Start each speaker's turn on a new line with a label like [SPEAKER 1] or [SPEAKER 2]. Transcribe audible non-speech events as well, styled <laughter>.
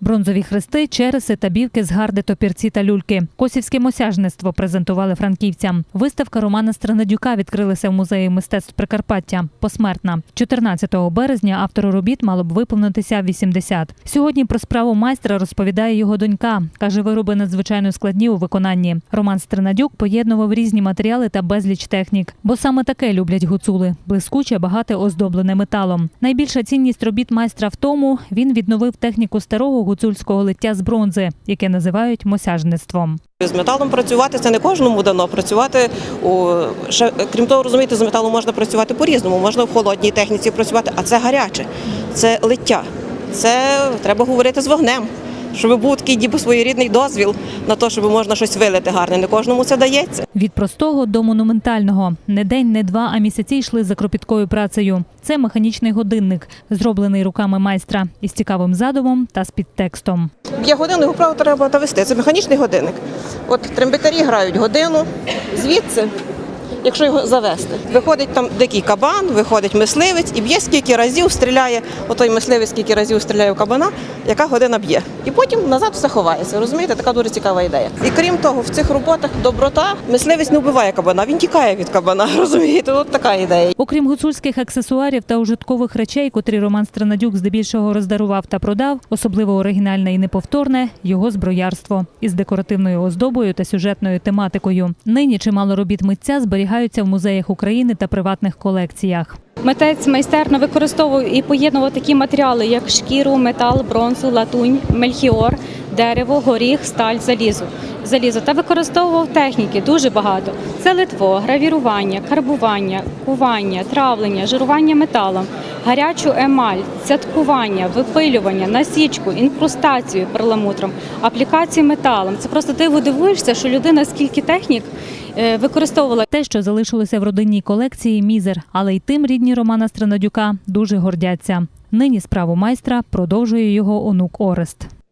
[SPEAKER 1] бронзові хрести, череси та бівки з гарди, топірці та люльки. Косівське мосяжництво презентували франківцям. Виставка Романа Странадюка відкрилася в музеї мистецтв Прикарпаття. Посмертна 14 березня автору робіт мало б виповнитися 80. Сьогодні про справу майстра розповідає його донька. каже, вироби надзвичайно складні у виконанні. Роман Стринадюк поєднував різні матеріали та безліч технік, бо саме таке люблять гуцули блискуче, багате оздоблене металом. Найбільша цінність робіт майстра в тому, він відновив техніку старого гуцульського лиття з бронзи, яке називають мосяжництвом.
[SPEAKER 2] З металом працювати це не кожному дано. Працювати у ще крім того, розумієте, з металом можна працювати по-різному. Можна в холодній техніці працювати, а це гаряче, це лиття. Це треба говорити з вогнем. Щоб був такий ніби своєрідний дозвіл на те, щоб можна щось вилити гарне. Не кожному це дається.
[SPEAKER 1] Від простого до монументального не день, не два, а місяці йшли за кропіткою працею. Це механічний годинник, зроблений руками майстра із цікавим задумом та з підтекстом.
[SPEAKER 2] Є годину, його право треба довести. Це механічний годинник. От трембітарі грають годину, звідси, якщо його завести, виходить там дикий кабан, виходить мисливець і б'є скільки разів стріляє, отой мисливець скільки разів стріляє в кабана, яка година б'є. І потім назад все ховається. Розумієте, така дуже цікава ідея. І крім того, в цих роботах доброта мисливець не вбиває кабана, він тікає від кабана. <laughs> Розумієте, от така ідея.
[SPEAKER 1] Окрім гуцульських аксесуарів та ужиткових речей, котрі Роман Странадюк здебільшого роздарував та продав, особливо оригінальне і неповторне його зброярство із декоративною оздобою та сюжетною тематикою. Нині чимало робіт митця зберігаються в музеях України та приватних колекціях.
[SPEAKER 3] Митець майстерно використовував і поєднував такі матеріали, як шкіру, метал, бронзу, латунь, мельхіор, дерево, горіх, сталь, залізо. Залізо та використовував техніки дуже багато. Це литво, гравірування, карбування, кування, травлення, жирування металом, гарячу емаль, цяткування, випилювання, насічку, інкрустацію перламутром, аплікацію металом. Це просто диво дивуєшся, що людина скільки технік е, використовувала.
[SPEAKER 1] Те, що залишилося в родинній колекції, мізер, але й тим рідні Романа Странадюка дуже гордяться. Нині справу майстра продовжує його онук Орест.